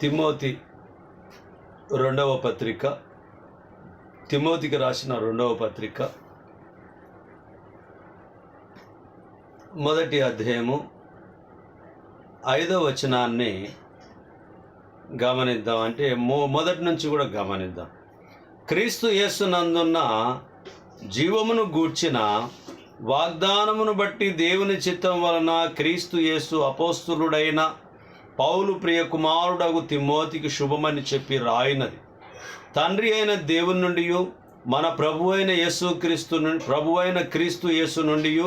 Timothy రెండవ పత్రిక. తిమోతికి రాసిన రెండవ పత్రిక. మొదటి అధ్యాయము ఐదవ వచనాన్ని గమనిద్దాం. అంటే మొ మొదటి నుంచి కూడా గమనిద్దాం. క్రీస్తు యేసునందున్న జీవమును గూర్చిన వాగ్దానమును బట్టి దేవుని చిత్తం వలన క్రీస్తు యేసు అపోస్తులుడైన పౌలు ప్రియ కుమారుడగు తిమోతికి శుభమని చెప్పి రాయినది. తండ్రి అయిన దేవుని నుండి మన ప్రభు అయిన యేసు క్రీస్తు నుండి ప్రభు అయిన క్రీస్తు యేసు నుండి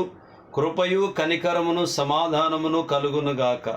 కృపయు కనికరమును సమాధానమును కలుగునుగాక.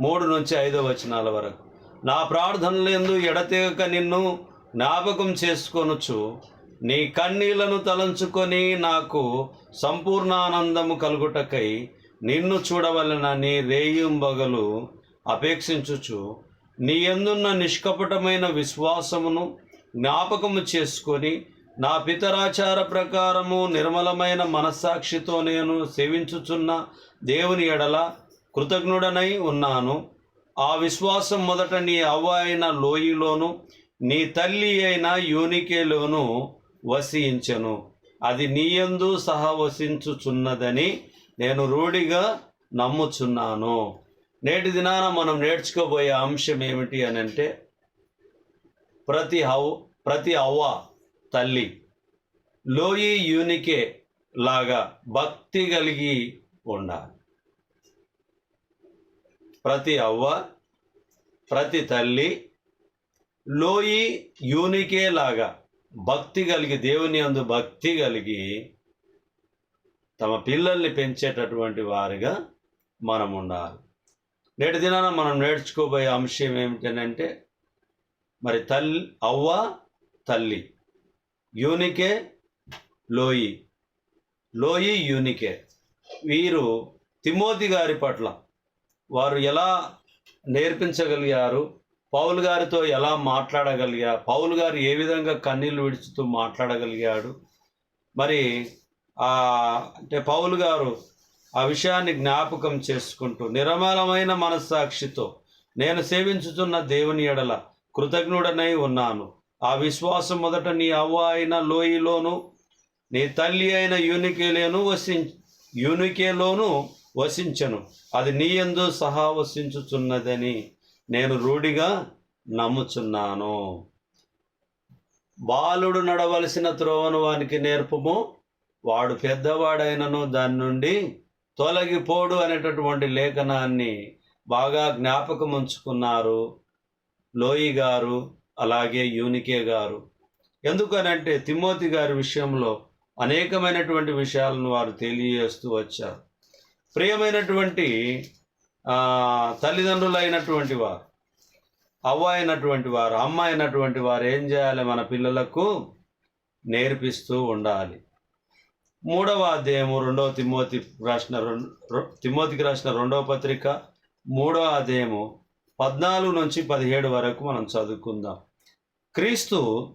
మూడు నుంచి ఐదో వచనాల వరకు. నా ప్రార్థనలందు ఎడతెగక నిన్ను జ్ఞాపకం చేసుకొనుచు నీ కన్నీళ్ళను తలంచుకొని నాకు సంపూర్ణ ఆనందము కలుగుటకై నిన్ను చూడవలనని రేయింబగలు అపేక్షించుచు నీ ఎందున్న నిష్కపటమైన విశ్వాసమును జ్ఞాపకము చేసుకొని నా పితరాచార ప్రకారము నిర్మలమైన మనస్సాక్షితో నేను సేవించుచున్న దేవుని ఎడల కృతజ్ఞుడనై ఉన్నాను. ఆ విశ్వాసం మొదట నీ అవ్వ అయిన లోయలోను నీ తల్లి అయిన యూనికేలోను వసించను అది నీయందు సహా వసించుచున్నదని నేను రూఢిగా నమ్ముచున్నాను. నేటి దినాన మనం నేర్చుకోబోయే అంశం ఏమిటి అని అంటే ప్రతి హౌ ప్రతి అవ్వ తల్లి లోయి యూనికే లాగా భక్తి కలిగి ఉండాలి. ప్రతి అవ్వ ప్రతి తల్లి లోయి యూనికే లాగా భక్తి కలిగి దేవుని అందు భక్తి కలిగి తమ పిల్లల్ని పెంచేటటువంటి వారిగా మనం ఉండాలి. నేటి దినాన మనం నేర్చుకోబోయే అంశం ఏమిటనంటే మరి తల్లి అవ్వ తల్లి. యూనికే లోయి. లోయి యూనికే. వీరు తిమోతి గారి పట్ల వారు ఎలా నేర్పించగలిగారు పౌలు గారితో ఎలా మాట్లాడగలిగారు పౌలు గారు ఏ విధంగా కన్నీళ్ళు విడుచుతూ మాట్లాడగలిగాడు మరి అంటే పౌలు గారు ఆ విషయాన్ని జ్ఞాపకం చేసుకుంటూ నిరమలమైన మనస్సాక్షితో నేను సేవించుతున్న దేవుని ఎడల కృతజ్ఞుడనై ఉన్నాను. ఆ విశ్వాసం మొదట నీ అవ్వ అయిన లోయలోను నీ తల్లి అయిన యూనికేలోను వసి యూనికేలోను వసించను. అది నీ ఎందు సహా వసించుచున్నదని నేను రూఢిగా నమ్ముచున్నాను. బాలుడు నడవలసిన త్రోవను వానికి నేర్పము. వాడు పెద్దవాడైనను దాని నుండి తొలగిపోడు అనేటటువంటి లేఖనాన్ని బాగా జ్ఞాపకం ఉంచుకున్నారు లోయి గారు అలాగే యూనికే గారు. ఎందుకనంటే తిమోతి గారి విషయంలో అనేకమైనటువంటి విషయాలను వారు తెలియజేస్తూ వచ్చారు. ప్రియమైనటువంటి తల్లిదండ్రులు తల్లిదండ్రులైనటువంటి వారు అవ్వ అయినటువంటి వారు అమ్మ అయినటువంటి వారు ఏం చేయాలి మన పిల్లలకు? నేర్పిస్తూ ఉండాలి. మూడవ అధ్యాయము రెండవ తిమోతి రాసిన రెండు తిమోతికి రాసిన రెండవ పత్రిక మూడవ అధ్యాయము పద్నాలుగు నుంచి పదిహేడు వరకు మనం చదువుకుందాం. క్రీస్తు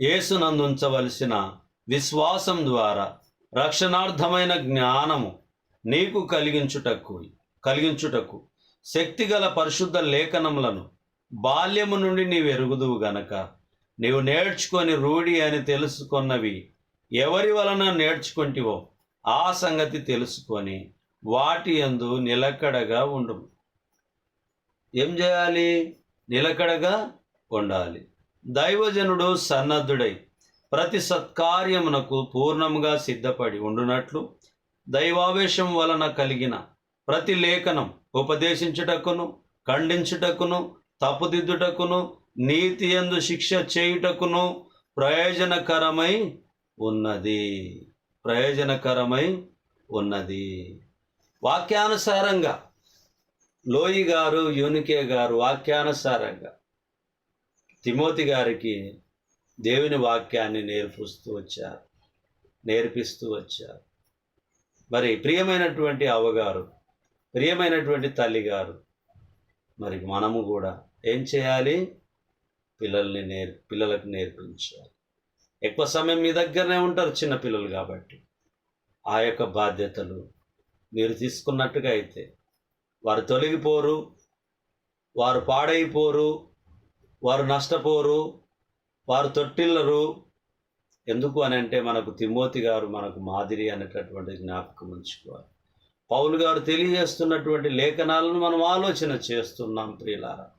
యేసునందుంచవలసిన విశ్వాసం ద్వారా రక్షణార్థమైన జ్ఞానము నీకు కలిగించుటకు కలిగించుటకు శక్తిగల పరిశుద్ధ లేఖనములను బాల్యము నుండి నీవు ఎరుగుదువు గనక నీవు నేర్చుకొని రూఢి అని తెలుసుకున్నవి ఎవరి వలన నేర్చుకుంటివో ఆ సంగతి తెలుసుకొని వాటి యందు నిలకడగా ఉండు. ఏం చేయాలి? నిలకడగా ఉండాలి. దైవజనుడు సన్నద్ధుడై ప్రతి సత్కార్యమునకు పూర్ణముగా సిద్ధపడి ఉండునట్లు దైవావేశం వలన కలిగిన ప్రతి లేఖనం ఉపదేశించుటకును ఖండించుటకును తప్పుదిద్దుటకును నీతి ఎందు శిక్ష చేయుటకును ప్రయోజనకరమై ఉన్నది. ప్రయోజనకరమై ఉన్నది. వాక్యానుసారంగా లోయి గారు యూనికే గారు వాక్యానుసారంగా తిమోతి గారికి దేవుని వాక్యాన్ని నేర్పిస్తూ వచ్చారు. నేర్పిస్తూ వచ్చారు. మరి ప్రియమైనటువంటి అవ్వగారు ప్రియమైనటువంటి తల్లిగారు మరి మనము కూడా ఏం చేయాలి? పిల్లల్ని నేర్ పిల్లలకు నేర్పించాలి. ఎక్కువ సమయం మీ దగ్గరనే ఉంటారు చిన్నపిల్లలు కాబట్టి. ఆ యొక్క బాధ్యతలు మీరు తీసుకున్నట్టుగా అయితే వారు తొలగిపోరు వారు పాడైపోరు వారు నష్టపోరు వారు తొట్టిల్లరు. ఎందుకు అని అంటే మనకు తిమ్మోతి గారు మనకు మాదిరి అనేటటువంటి జ్ఞాపకం ఉంచుకోవాలి. పౌలు గారు తెలియజేస్తున్నటువంటి లేఖనాలను మనం ఆలోచన చేస్తున్నాం ప్రియులారా.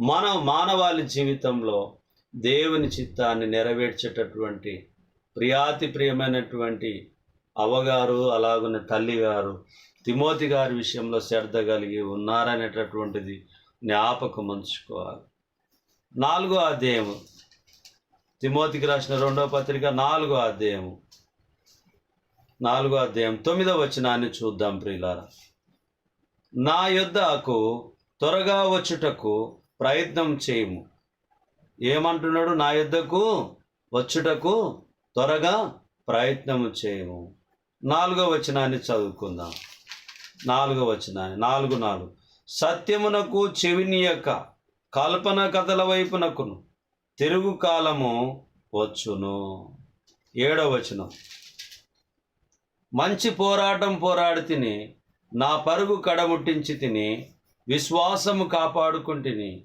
మన మానవాళి జీవితంలో దేవుని చిత్తాన్ని నెరవేర్చేటటువంటి ప్రియాతి ప్రియమైనటువంటి అవ్వగారు అలాగున్న తల్లి గారు తిమోతి గారి విషయంలో శ్రద్ధ కలిగి ఉన్నారనేటటువంటిది జ్ఞాపకం ఉంచుకోవాలి. నాలుగో అధ్యాయము. తిమోతికి రాసిన రెండవ పత్రిక నాలుగో అధ్యాయము. నాలుగో అధ్యాయం తొమ్మిదో వచనాన్ని చూద్దాం ప్రియులారా. నా యొద్దకు త్వరగా వచ్చుటకు ప్రయత్నం చేయము. ఏమంటున్నాడు? నా యుద్ధకు వచ్చుటకు త్వరగా ప్రయత్నం చేయము. నాలుగో వచనాన్ని చదువుకుందాం. నాలుగో వచనాన్ని. నాలుగు నాలుగు. సత్యమునకు చెవినీయక కల్పన కథల వైపునకును తిరుగు కాలము వచ్చును. ఏడో వచనం. మంచి పోరాటం పోరాడి తిని నా పరుగు కడముట్టించి తిని విశ్వాసము కాపాడుకుంటుని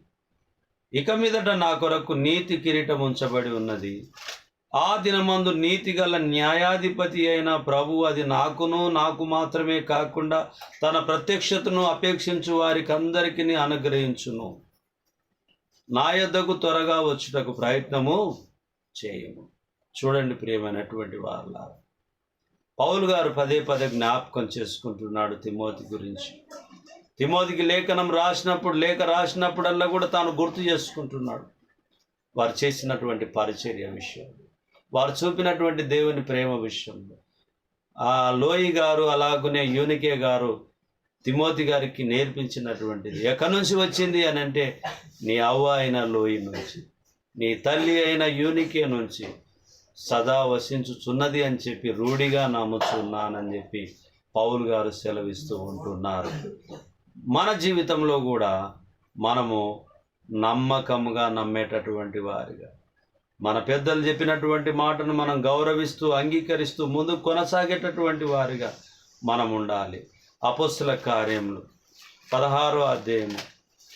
ఇక మీదట నా కొరకు నీతి కిరీటం ఉంచబడి ఉన్నది. ఆ దినమందు నీతి గల న్యాయాధిపతి అయిన ప్రభు అది నాకును నాకు మాత్రమే కాకుండా తన ప్రత్యక్షతను అపేక్షించు వారికి అందరికీ అనుగ్రహించును. నా యొద్దకు త్వరగా వచ్చుటకు ప్రయత్నము చేయము. చూడండి ప్రియమైనటువంటి వాళ్ళ పౌలు గారు పదే పదే జ్ఞాపకం చేసుకుంటున్నాడు తిమోతి గురించి. తిమోదికి లేఖనం రాసినప్పుడు లేఖ రాసినప్పుడల్లా కూడా తాను గుర్తు చేసుకుంటున్నాడు. వారు చేసినటువంటి పరిచర్య విషయంలో వారు చూపినటువంటి దేవుని ప్రేమ విషయంలో ఆ లోయి గారు అలాగునే యూనికే గారు తిమోతి గారికి నేర్పించినటువంటిది. ఎక్కడి నుంచి వచ్చింది అని అంటే నీ అవ్వ అయిన లోయి నుంచి నీ తల్లి అయిన యూనికే నుంచి సదా వసించుచున్నది అని చెప్పి రూఢిగా నమ్ముచున్నానని చెప్పి పౌల్ గారు సెలవిస్తూ ఉంటున్నారు. మన జీవితంలో కూడా మనము నమ్మకముగా నమ్మేటటువంటి వారిగా. మన పెద్దలు చెప్పినటువంటి మాటను మనం గౌరవిస్తూ అంగీకరిస్తూ ముందు కొనసాగేటటువంటి వారిగా మనం ఉండాలి. అపస్సుల కార్యములు పదహారో అధ్యాయము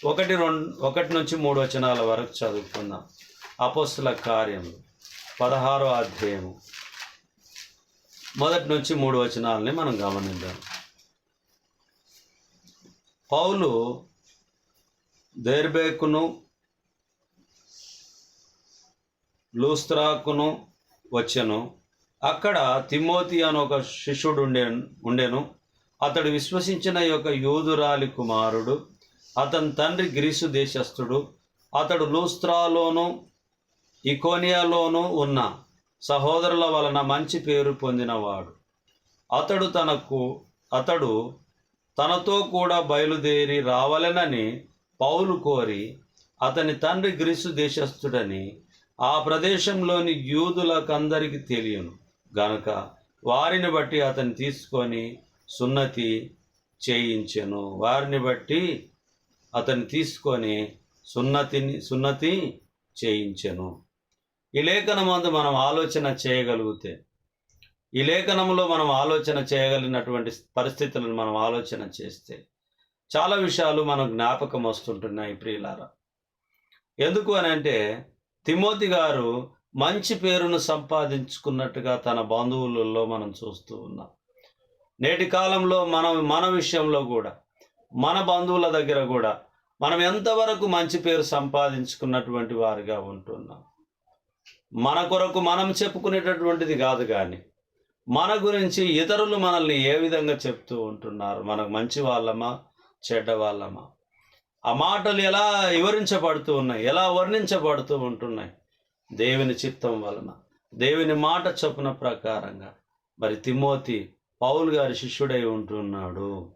ఒకటి రెండు ఒకటి నుంచి మూడు వచనాల వరకు చదువుకుందాం. అపస్సుల కార్యములు పదహారో అధ్యాయము మొదటి నుంచి మూడు వచనాలని మనం గమనిద్దాం. పౌలు దేర్బేకును లూస్త్రాకును వచ్చాను. అక్కడ తిమోతి అని ఒక శిష్యుడు ఉండే ఉండెను. అతడు విశ్వసించిన యొక్క యూదురాలి కుమారుడు అతని తండ్రి గ్రీసు దేశస్థుడు. అతడు లూస్త్రాలోను ఇకోనియాలోను ఉన్న సహోదరుల వలన మంచి పేరు పొందినవాడు. అతడు తనకు అతడు తనతో కూడా బయలుదేరి రావాలనని పౌలు కోరి అతని తండ్రి గ్రీసు దేశస్థుడని ఆ ప్రదేశంలోని యూదులకందరికి తెలియను. గనక వారిని బట్టి అతన్ని తీసుకొని సున్నతి చేయించెను. వారిని బట్టి అతన్ని తీసుకొని సున్నతిని సున్నతి చేయించెను. ఈ లేఖనమందు మనం ఆలోచన చేయగలిగితే ఈ లేఖనంలో మనం ఆలోచన చేయగలిగినటువంటి పరిస్థితులను మనం ఆలోచన చేస్తే చాలా విషయాలు మనం జ్ఞాపకం వస్తుంటున్నాయి ప్రియులారా. ఎందుకు అని అంటే తిమోతి గారు మంచి పేరును సంపాదించుకున్నట్టుగా తన బంధువులలో మనం చూస్తూ ఉన్నాం. నేటి కాలంలో మనం మన విషయంలో కూడా మన బంధువుల దగ్గర కూడా మనం ఎంతవరకు మంచి పేరు సంపాదించుకున్నటువంటి వారిగా ఉంటున్నాం. మన కొరకు మనం చెప్పుకునేటటువంటిది కాదు కానీ మన గురించి ఇతరులు మనల్ని ఏ విధంగా చెప్తూ ఉంటున్నారు? మనకు మంచి వాళ్ళమా? చెడ్డ వాళ్ళమా? ఆ మాటలు ఎలా వివరించబడుతూ ఉన్నాయి? ఎలా వర్ణించబడుతూ ఉంటున్నాయి? దేవుని చిత్తం వలన దేవుని మాట చొప్పున ప్రకారంగా. మరి తిమోతి పౌలు గారి శిష్యుడై ఉంటున్నాడు.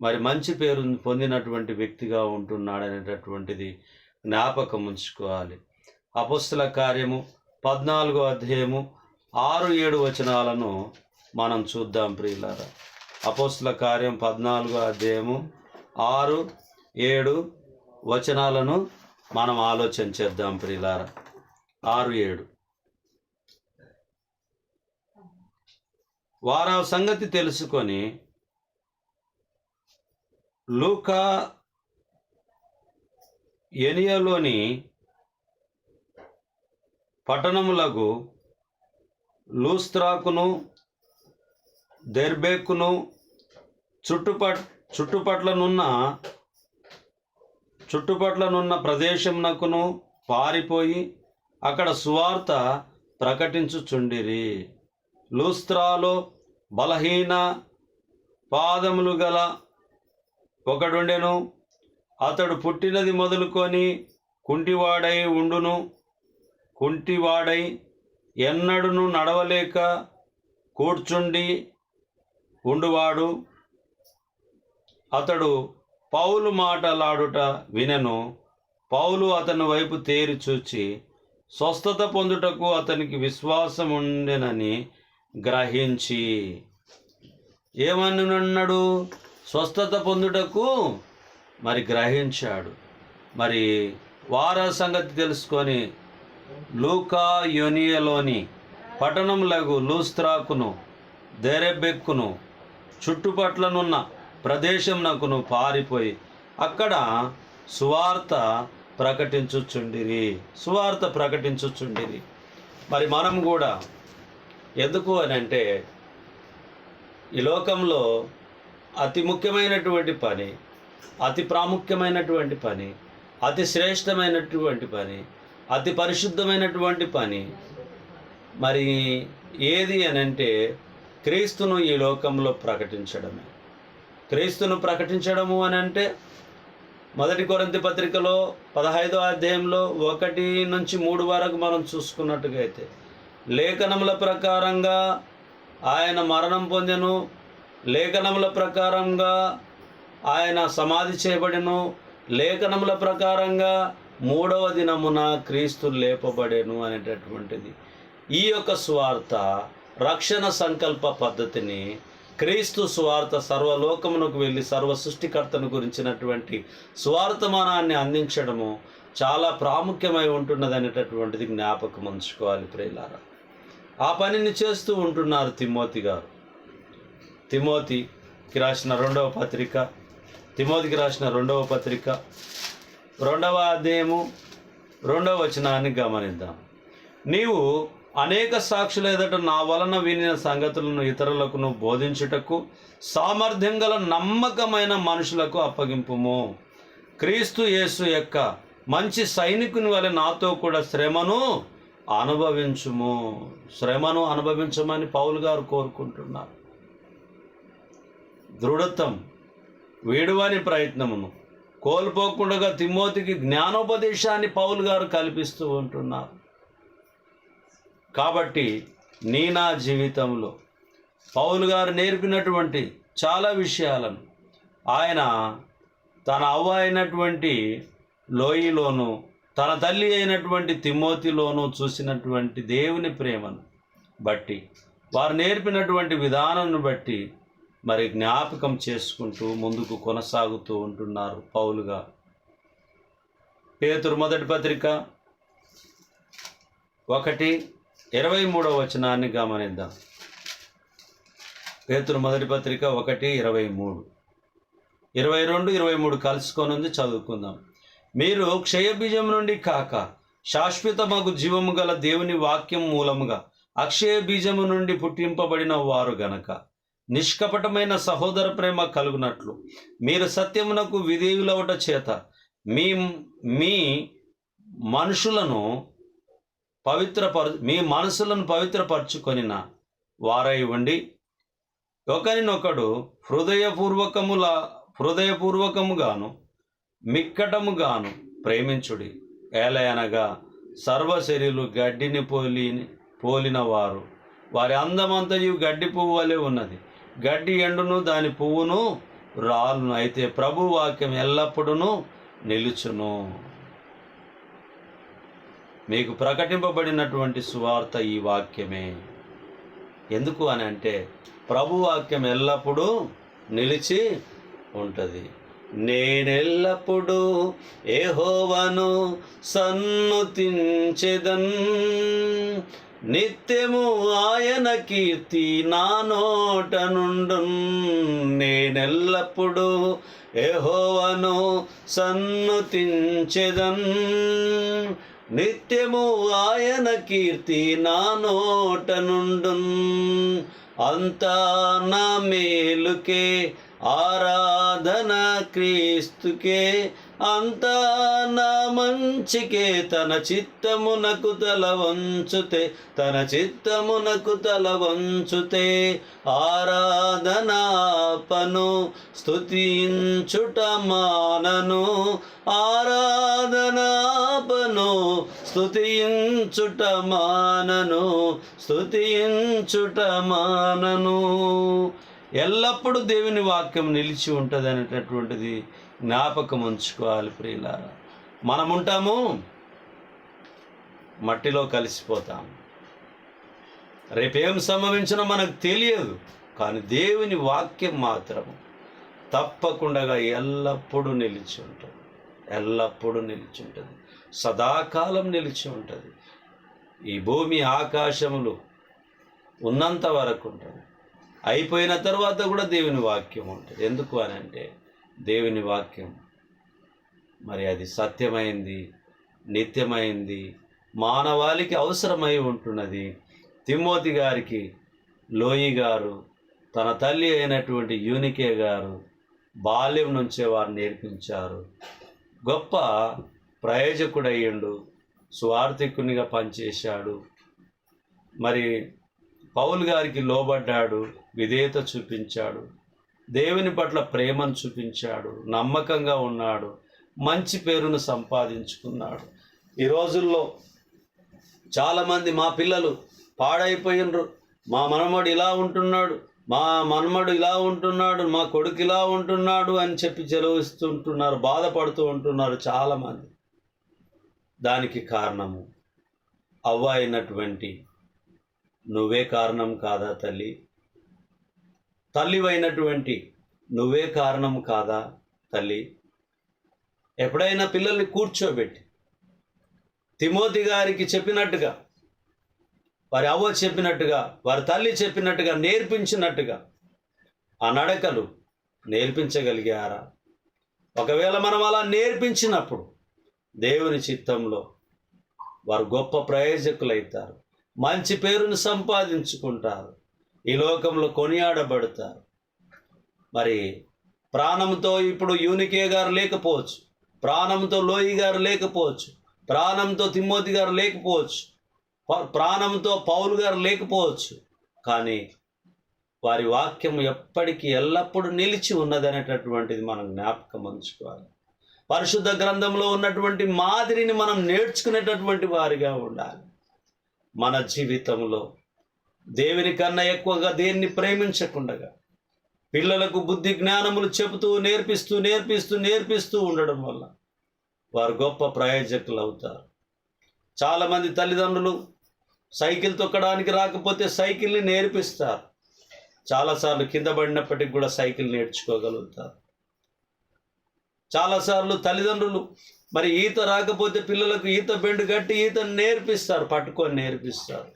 మరి మంచి పేరు పొందినటువంటి వ్యక్తిగా ఉంటున్నాడు అనేటటువంటిది జ్ఞాపకం ఉంచుకోవాలి. అపస్తుల కార్యము పద్నాలుగో అధ్యాయము ఆరు ఏడు వచనాలను మనం చూద్దాం ప్రియులారా. అపోస్తుల కార్యం పద్నాలుగు అధ్యాయము ఆరు ఏడు వచనాలను మనం ఆలోచన చేద్దాం ప్రియులారా. ఆరు ఏడు. వారు సంగతి తెలుసుకొని లూకా ఎనియలోని పట్టణములకు లూస్త్రాకును దెర్బేకును చుట్టుపట్ చుట్టుపట్లనున్న చుట్టుపట్లనున్న ప్రదేశమునకును పారిపోయి అక్కడ సువార్త ప్రకటించుచుండిరి. లూస్త్రాలో బలహీన పాదములు గల ఒకడుండెను. అతడు పుట్టినది మొదలుకొని కుంటివాడై ఉండును. కుంటివాడై ఎన్నడును నడవలేక కూర్చుండి ఉండువాడు. అతడు పౌలు మాటలాడుట వినెను. పౌలు అతని వైపు తేరి చూచి స్వస్థత పొందుటకు అతనికి విశ్వాసం ఉండెనని గ్రహించి. ఏమన్నాడు స్వస్థత పొందుటకు? మరి గ్రహించాడు. మరి వార సంగతి తెలుసుకొని లూకా యోనియలోని పట్టణములకు లూస్త్రాకును దెరెబెక్కును చుట్టుపట్లనున్న ప్రదేశంనకును పారిపోయి అక్కడ సువార్త ప్రకటించుచుండిరి. సువార్త ప్రకటించుచుండిరి. మరి మనం కూడా ఎందుకు అని అంటే ఈ లోకంలో అతి ముఖ్యమైనటువంటి పని అతి ప్రాముఖ్యమైనటువంటి పని అతి శ్రేష్టమైనటువంటి పని అతి పరిశుద్ధమైనటువంటి పని. మరి ఏది అని అంటే క్రీస్తును ఈ లోకంలో ప్రకటించడమే. క్రీస్తును ప్రకటించడము అని అంటే మొదటి కొరంతి పత్రికలో పదహైదో అధ్యాయంలో ఒకటి నుంచి మూడు వరకు మనం చూసుకున్నట్టుగా అయితే లేఖనముల ప్రకారంగా ఆయన మరణం పొందెను లేఖనముల ప్రకారంగా ఆయన సమాధి చేయబడెను లేఖనముల ప్రకారంగా మూడవ దినమున క్రీస్తు లేపబడేను అనేటటువంటిది. ఈ యొక్క స్వార్థ రక్షణ సంకల్ప పద్ధతిని క్రీస్తు స్వార్థ సర్వలోకమునకు వెళ్ళి సర్వ సృష్టికర్తను గురించినటువంటి స్వార్థమానాన్ని అందించడము చాలా ప్రాముఖ్యమై ఉంటున్నది అనేటటువంటిది జ్ఞాపకం ఉంచుకోవాలి ప్రియులారా. ఆ పనిని చేస్తూ ఉంటున్నారు తిమోతి గారు. తిమోతికి రాసిన రెండవ పత్రిక తిమోతికి రాసిన రెండవ పత్రిక రెండవ అధ్యాయము రెండవ వచనాన్ని గమనిద్దాం. నీవు అనేక సాక్షుల ఎదుట నా వలన వినిన సంగతులను ఇతరులకు బోధించుటకు సామర్థ్యం గల నమ్మకమైన మనుషులకు అప్పగింపుము. క్రీస్తు యేసు యొక్క మంచి సైనికుని వలె నాతో కూడా శ్రమను అనుభవించుము. శ్రమను అనుభవించమని పౌలు గారు కోరుకుంటున్నారు. దృఢత్వం వేడువాని ప్రయత్నమును కోల్పోకుండా తిమోతికి జ్ఞానోపదేశాన్ని పౌలు గారు కల్పిస్తూ ఉంటున్నారు. కాబట్టి నీ నా జీవితంలో పౌలు గారు నేర్పినటువంటి చాలా విషయాలను ఆయన తన అవ్వ అయినటువంటి లోయలోను తన తల్లి అయినటువంటి తిమోతిలోను చూసినటువంటి దేవుని ప్రేమను బట్టి వారు నేర్పినటువంటి విధానాన్ని బట్టి మరి జ్ఞాపకం చేసుకుంటూ ముందుకు కొనసాగుతూ ఉంటున్నారు పౌలుగా. పేతురు మొదటి పత్రిక ఒకటి ఇరవై మూడవ వచనాన్ని గమనిద్దాం. పేతురు మొదటి పత్రిక ఒకటి ఇరవై మూడు. ఇరవై రెండు ఇరవై మూడు కలుసుకొని చదువుకుందాం. మీరు క్షయబీజం నుండి కాక శాశ్వత మగు జీవము గల దేవుని వాక్యం మూలముగా అక్షయ బీజము నుండి పుట్టింపబడిన వారు గనక నిష్కపటమైన సహోదర ప్రేమ కలుగునట్లు. మీరు సత్యమునకు విధేయులవట చేత మీ మీ మనుషులను పవిత్రపరు మీ మనసులను పవిత్రపరచుకొనిన వారై ఉండి ఒకరినొకడు హృదయపూర్వకముల హృదయపూర్వకముగాను మిక్కటముగాను ప్రేమించుడి. ఏలయనగా సర్వశరీరులు గడ్డిని పోలి పోలినవారు. వారి అందమంతయు గడ్డి పువ్వు వలె ఉన్నది. గడ్డి ఎండును దాని పువ్వును రాలును అయితే ప్రభు వాక్యం ఎల్లప్పుడూ నిలుచును. మీకు ప్రకటింపబడినటువంటి సువార్త ఈ వాక్యమే. ఎందుకు అని అంటే ప్రభు వాక్యం ఎల్లప్పుడూ నిలిచి ఉంటుంది. నేనెల్లప్పుడూ ఏహోవను సన్నుతించెదన్. నిత్యము ఆయన కీర్తి నా నోట నుండు నేనెల్లప్పుడూ ఎహోవను సన్నుతించెదన్. నిత్యము ఆయన కీర్తి నా నోట నుండు అంతా నా మేలుకే ఆరాధన క్రీస్తుకే అంతా నా మంచికే తన చిత్తమునకు తల వంచుతే తన చిత్తమునకు తల వంచుతే ఆరాధనాపను స్తుతించుట మానను ఆరాధనాపను స్తుతించుట మానను స్తుతించుట మానను ఎల్లప్పుడూ దేవుని వాక్యం నిలిచి ఉంటుంది అనేటటువంటిది జ్ఞాపకం ఉంచుకోవాలి ప్రియులారా. మనం ఉంటాము మట్టిలో కలిసిపోతాం. రేపేం సంభవించినా మనకు తెలియదు కానీ దేవుని వాక్యం మాత్రం తప్పకుండా ఎల్లప్పుడూ నిలిచి ఉంటుంది. ఎల్లప్పుడూ నిలిచి ఉంటుంది. సదాకాలం నిలిచి ఉంటుంది. ఈ భూమి ఆకాశములు ఉన్నంత వరకు ఉంటుంది. అయిపోయిన తర్వాత కూడా దేవుని వాక్యం ఉంటుంది. ఎందుకు అని అంటే దేవుని వాక్యం మరి అది సత్యమైంది నిత్యమైంది మానవాళికి అవసరమై ఉంటున్నది. తిమ్మోతి గారికి లోయి గారు తన తల్లి అయినటువంటి యూనికే గారు బాల్యం నుంచే వారు నేర్పించారు. గొప్ప ప్రయోజకుడయ్యిండు స్వార్థికునిగా పనిచేశాడు. మరి పౌలు గారికి లోబడ్డాడు విధేయత చూపించాడు దేవుని పట్ల ప్రేమను చూపించాడు నమ్మకంగా ఉన్నాడు మంచి పేరును సంపాదించుకున్నాడు. ఈ రోజుల్లో చాలామంది మా పిల్లలు పాడైపోయినరు. మా మనమడు ఇలా ఉంటున్నాడు మా మనమడు ఇలా ఉంటున్నాడు మా కొడుకు ఇలా ఉంటున్నాడు అని చెప్పి చెలవిస్తుంటున్నారు బాధపడుతూ ఉంటున్నారు చాలామంది. దానికి కారణము అవ్వ అయినటువంటి నువ్వే కారణం కాదా తల్లి? తల్లివైనటువంటి నువ్వే కారణం కాదా తల్లి? ఎప్పుడైనా పిల్లల్ని కూర్చోబెట్టి తిమోతి గారికి చెప్పినట్టుగా వారి అవ్వ చెప్పినట్టుగా వారి తల్లి చెప్పినట్టుగా నేర్పించినట్టుగా ఆ నడకలు నేర్పించగలిగారా? ఒకవేళ మనం అలా నేర్పించినప్పుడు దేవుని చిత్తంలో వారు గొప్ప ప్రయోజకులవుతారు మంచి పేరును సంపాదించుకుంటారు. ఈ లోకంలో కొనియాడబడతారు. మరి ప్రాణంతో ఇప్పుడు యూనికే గారు లేకపోవచ్చు. ప్రాణంతో లోయి గారు లేకపోవచ్చు. ప్రాణంతో తిమ్మోతి గారు లేకపోవచ్చు. ప- ప్రాణంతో పౌలు గారు లేకపోవచ్చు. కానీ వారి వాక్యం ఎప్పటికీ ఎల్లప్పుడూ నిలిచి ఉన్నదనేటటువంటిది మనం జ్ఞాపకం ఉంచుకోవాలి పరిశుద్ధ గ్రంథంలో ఉన్నటువంటి మాదిరిని మనం నేర్చుకునేటటువంటి వారిగా ఉండాలి. మన జీవితంలో దేవుని కన్నా ఎక్కువగా దేన్ని ప్రేమించకుండగా పిల్లలకు బుద్ధి జ్ఞానములు చెబుతూ నేర్పిస్తూ నేర్పిస్తూ నేర్పిస్తూ ఉండడం వల్ల వారు గొప్ప ప్రయోజకులు అవుతారు. చాలామంది తల్లిదండ్రులు సైకిల్ తొక్కడానికి రాకపోతే సైకిల్ని నేర్పిస్తారు. చాలాసార్లు కింద పడినప్పటికి కూడా సైకిల్ నేర్చుకోగలుగుతారు. చాలాసార్లు తల్లిదండ్రులు మరి ఈత రాకపోతే పిల్లలకు ఈత బెండు కట్టి ఈత నేర్పిస్తారు పట్టుకొని నేర్పిస్తారు.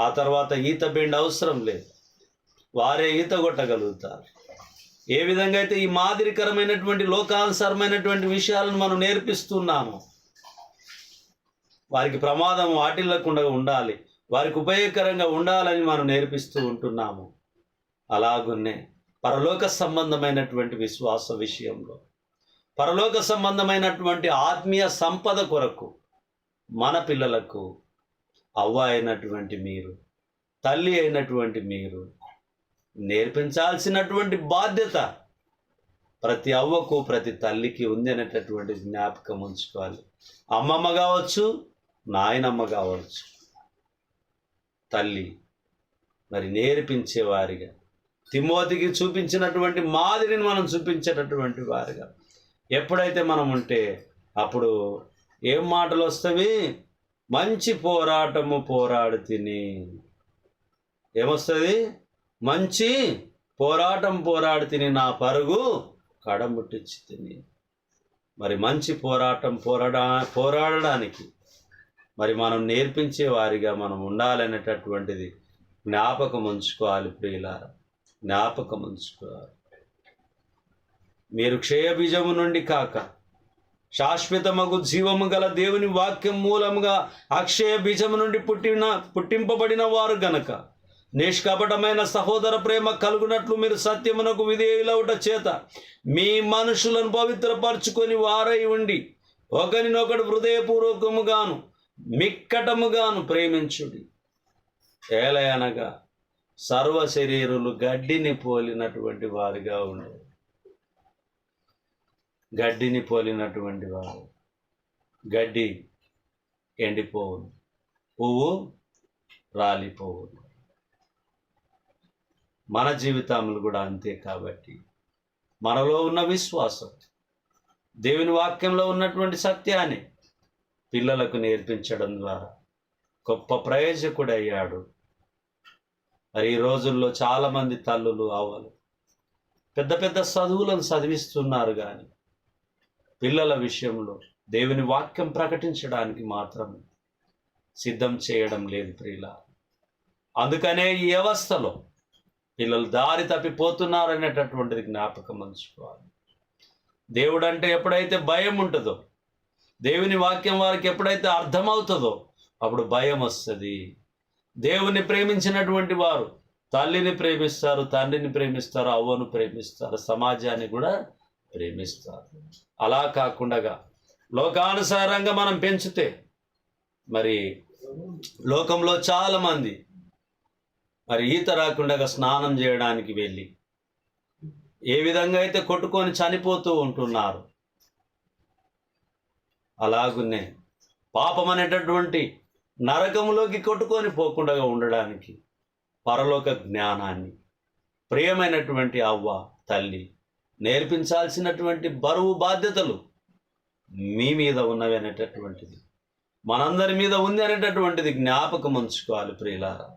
ఆ తర్వాత ఈత బెండ్ అవసరం లేదు. వారే ఈత కొట్టగలుగుతారు. ఏ విధంగా అయితే ఈ మాదిరికరమైనటువంటి లోకానుసారమైనటువంటి విషయాలను మనం నేర్పిస్తున్నాము వారికి ప్రమాదం వాటిల్లకుండా ఉండాలి. వారికి ఉపయోగకరంగా ఉండాలని మనం నేర్పిస్తూ ఉంటున్నాము. అలాగున్నే పరలోక సంబంధమైనటువంటి విశ్వాస విషయంలో. పరలోక సంబంధమైనటువంటి ఆత్మీయ సంపద కొరకు మన పిల్లలకు అవ్వ అయినటువంటి మీరు తల్లి అయినటువంటి మీరు నేర్పించాల్సినటువంటి బాధ్యత ప్రతి అవ్వకు ప్రతి తల్లికి ఉంది అనేటటువంటి జ్ఞాపకం ఉంచుకోవాలి. అమ్మమ్మ కావచ్చు నాయనమ్మ కావచ్చు తల్లి మరి నేర్పించేవారిగా తిమోతికి చూపించినటువంటి మాదిరిని మనం చూపించేటటువంటి వారిగా ఎప్పుడైతే మనం ఉంటే అప్పుడు ఏం మాటలు వస్తవి మంచి పోరాటము పోరాడు తిని. ఏమొస్తుంది? మంచి పోరాటం పోరాడు తిని నా పరుగు కడముట్టించి తిని. మరి మంచి పోరాటం పోరాడా పోరాడడానికి మరి మనం నేర్పించే వారిగా మనం ఉండాలనేటటువంటిది జ్ఞాపకం ఉంచుకోవాలి ప్రియులారా. జ్ఞాపకం ఉంచుకోవాలి. మీరు క్షయబీజము నుండి కాక శాశ్వతమగు జీవము గల దేవుని వాక్యం మూలముగా అక్షయ బీజము నుండి పుట్టిన పుట్టింపబడిన వారు గనక నిష్కపటమైన సహోదర ప్రేమ కలుగునట్లు మీరు సత్యమునకు విధేయులవుట చేత మీ మనుషులను పవిత్రపరచుకొని వారై ఉండి ఒకరినొకడు హృదయపూర్వకముగాను మిక్కటముగాను ప్రేమించుడి. ఏలయనగా సర్వ శరీరులు గడ్డిని పోలినటువంటి వారిగా ఉండేది గడ్డిని పోలినటువంటి వారు. గడ్డి ఎండిపోవును. పువ్వు రాలిపోవును. మన జీవితములు కూడా అంతే కాబట్టి మనలో ఉన్న విశ్వాసం దేవుని వాక్యంలో ఉన్నటువంటి సత్యాన్ని పిల్లలకు నేర్పించడం ద్వారా గొప్ప ప్రయోజకుడు అయ్యాడు మరి ఈ రోజుల్లో చాలామంది తల్లులు అవ్వలు పెద్ద పెద్ద చదువులను చదివిస్తున్నారు కానీ పిల్లల విషయంలో దేవుని వాక్యం ప్రకటించడానికి మాత్రం సిద్ధం చేయడం లేదు ప్రియుల అందుకనే ఈ వ్యవస్థలో పిల్లలు దారి తప్పిపోతున్నారు అనేటటువంటిది జ్ఞాపకం ఉంచుకోవాలి. దేవుడు అంటే ఎప్పుడైతే భయం ఉంటుందో దేవుని వాక్యం వారికి ఎప్పుడైతే అర్థమవుతుందో అప్పుడు భయం వస్తుంది. దేవుని ప్రేమించినటువంటి వారు తల్లిని ప్రేమిస్తారు తండ్రిని ప్రేమిస్తారు అవ్వను ప్రేమిస్తారు సమాజాన్ని కూడా ప్రేమిస్తారు. అలా కాకుండా లోకానుసారంగా మనం పెంచితే మరి లోకంలో చాలామంది మరి ఈత రాకుండా స్నానం చేయడానికి వెళ్ళి ఏ విధంగా అయితే కొట్టుకొని చనిపోతూ ఉంటున్నారు అలాగునే పాపం అనేటటువంటి నరకంలోకి కొట్టుకొని పోకుండా ఉండడానికి పరలోక జ్ఞానాన్ని ప్రియమైనటువంటి అవ్వ తల్లి నేర్పించాల్సినటువంటి బరువు బాధ్యతలు మీ మీద ఉన్నవి అనేటటువంటిది. మనందరి మీద ఉంది అనేటటువంటిది జ్ఞాపకం ఉంచుకోవాలి ప్రియులారా.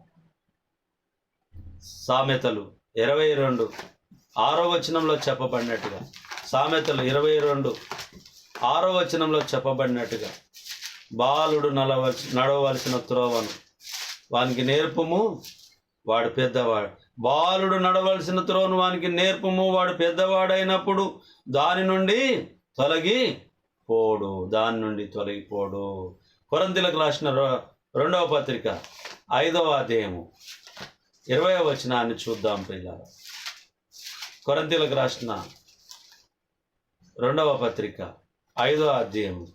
సామెతలు ఇరవై రెండు ఆరో వచనంలో చెప్పబడినట్టుగా. సామెతలు ఇరవై రెండు ఆరో వచనంలో చెప్పబడినట్టుగా. బాలుడు నడవలసి నడవలసిన త్రోవను. వానికి నేర్పము వాడు పెద్దవాడు. బాలుడు నడవలసిన త్రోను వానికి నేర్పము. వాడు పెద్దవాడైనప్పుడు దాని నుండి తొలగి పోడు. దాని నుండి తొలగిపోడు కొరంతిలకు రాసిన రెండవ పత్రిక ఐదవ అధ్యాయము. ఇరవై వచనాన్ని చూద్దాం పిల్లలు కొరంతిలకు రాసిన రెండవ పత్రిక ఐదవ అధ్యయము.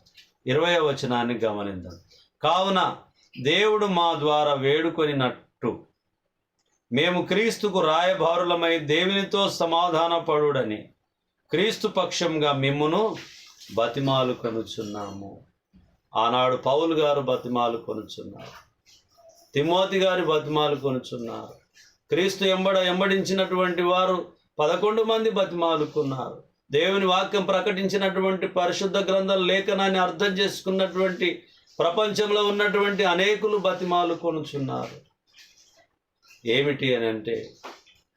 ఇరవై వచనాన్ని గమనిద్దాం. కావున దేవుడు మా ద్వారా వేడుకొనినట్టు మేము క్రీస్తుకు రాయబారులమై దేవునితో సమాధానపడుడని క్రీస్తు పక్షంగా మిమ్మును బతిమాలు కొనుచున్నాము. ఆనాడు పౌలు గారు బతిమాలు కొనుచున్నారు. తిమోతి గారి బతిమాలు కొనుచున్నారు. క్రీస్తు ఎంబడ ఎంబడించినటువంటి వారు పదకొండు మంది బతిమాలుకున్నారు దేవుని వాక్యం ప్రకటించినటువంటి పరిశుద్ధ గ్రంథం లేఖనాన్ని అర్థం చేసుకున్నటువంటి ప్రపంచంలో ఉన్నటువంటి అనేకులు బతిమాలు కొనుచున్నారు. ఏమిటి అని అంటే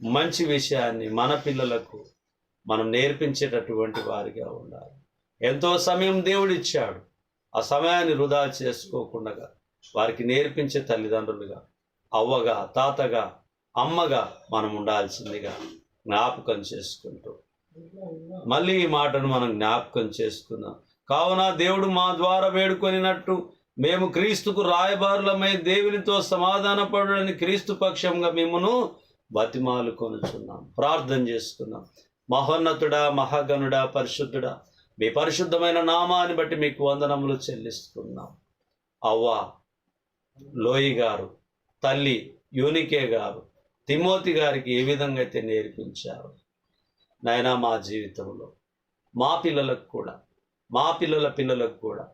మంచి విషయాన్ని మన పిల్లలకు మనం నేర్పించేటటువంటి వారిగా ఉండాలి. ఎంతో సమయం దేవుడు ఇచ్చాడు ఆ సమయాన్ని వృధా చేసుకోకుండా వారికి నేర్పించే తల్లిదండ్రులుగా అవ్వగా తాతగా అమ్మగా మనం ఉండాల్సిందిగా జ్ఞాపకం చేసుకుంటూ మళ్ళీ ఈ మాటను మనం జ్ఞాపకం చేసుకుందాం. కావున దేవుడు మా ద్వారా వేడుకొనినట్టు మేము క్రీస్తుకు రాయబారులమై దేవునితో సమాధాన పడని క్రీస్తు పక్షంగా మిమ్మను బతిమాలు కొనుచున్నాం. ప్రార్థన చేసుకున్నాం మహోన్నతుడా మహాగణుడా పరిశుద్ధుడా మీ పరిశుద్ధమైన నామాన్ని బట్టి మీకు వందనములు చెల్లిస్తున్నాం. అవ్వ లోయి గారు తల్లి యూనికే గారు తిమోతి గారికి ఏ విధంగా అయితే నేర్పించారు నాయన మా జీవితంలో మా పిల్లలకు కూడా మా పిల్లల పిల్లలకు కూడా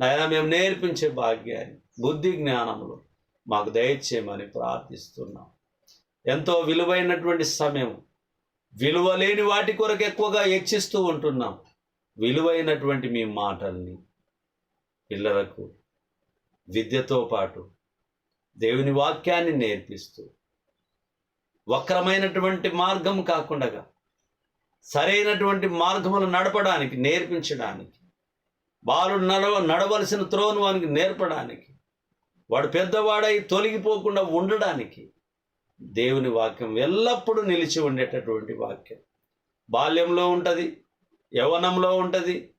నాయన మేము నేర్పించే భాగ్యాన్ని బుద్ధి జ్ఞానములు మాకు దయచేయమని ప్రార్థిస్తున్నాం. ఎంతో విలువైనటువంటి సమయం. విలువ లేని వాటి కొరకు ఎక్కువగా యచ్చిస్తూ ఉంటున్నాం. విలువైనటువంటి మీ మాటల్ని పిల్లలకు విద్యతో పాటు దేవుని వాక్యాన్ని నేర్పిస్తూ వక్రమైనటువంటి మార్గం కాకుండా సరైనటువంటి మార్గములు నడపడానికి నేర్పించడానికి బాలుడు నడవ నడవలసిన త్రోను వానికి నేర్పడానికి వాడు పెద్దవాడై తొలగిపోకుండా ఉండడానికి దేవుని వాక్యం ఎల్లప్పుడూ నిలిచి ఉండేటటువంటి వాక్యం. బాల్యంలో ఉంటుంది యవనంలో ఉంటుంది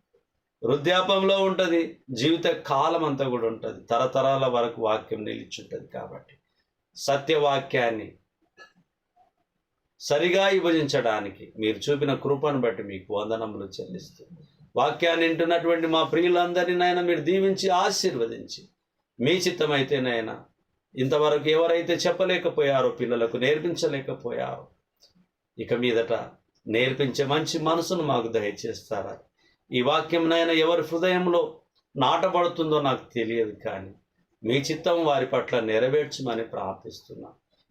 వృద్ధాపంలో ఉంటుంది జీవిత కాలం అంతా కూడా ఉంటుంది. తరతరాల వరకు వాక్యం నిలిచి ఉంటుంది కాబట్టి సత్యవాక్యాన్ని సరిగా విభజించడానికి మీరు చూపిన కృపను బట్టి మీకు వందనములు చెల్లిస్తుంది వాక్యాన్ని వింటున్నటువంటి మా ప్రియులందరినీ నాయన మీరు దీవించి ఆశీర్వదించి. మీ చిత్తమైతే నాయన ఇంతవరకు ఎవరైతే చెప్పలేకపోయారో పిల్లలకు నేర్పించలేకపోయారో ఇక మీదట నేర్పించే మంచి మనసును మాకు దయచేస్తారా? ఈ వాక్యం నాయన ఎవరి హృదయంలో నాటబడుతుందో నాకు తెలియదు కానీ మీ చిత్తం వారి పట్ల నెరవేర్చమని ప్రార్థిస్తున్నా.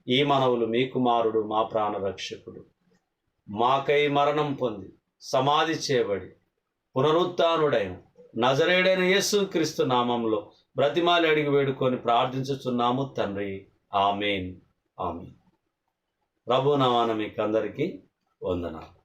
ఈ మనవులు మీ కుమారుడు మా ప్రాణరక్షకుడు. మాకై మరణం పొంది సమాధి చేయబడి పునరుత్డైన నజరేడైన యేసు క్రీస్తు నామంలో బ్రతిమాలి అడిగి వేడుకొని ప్రార్థించుచున్నాము తండ్రి. ఆమెన్. ఆమెన్. ప్రభు నామాన మీకు అందరికీ వందనాలు.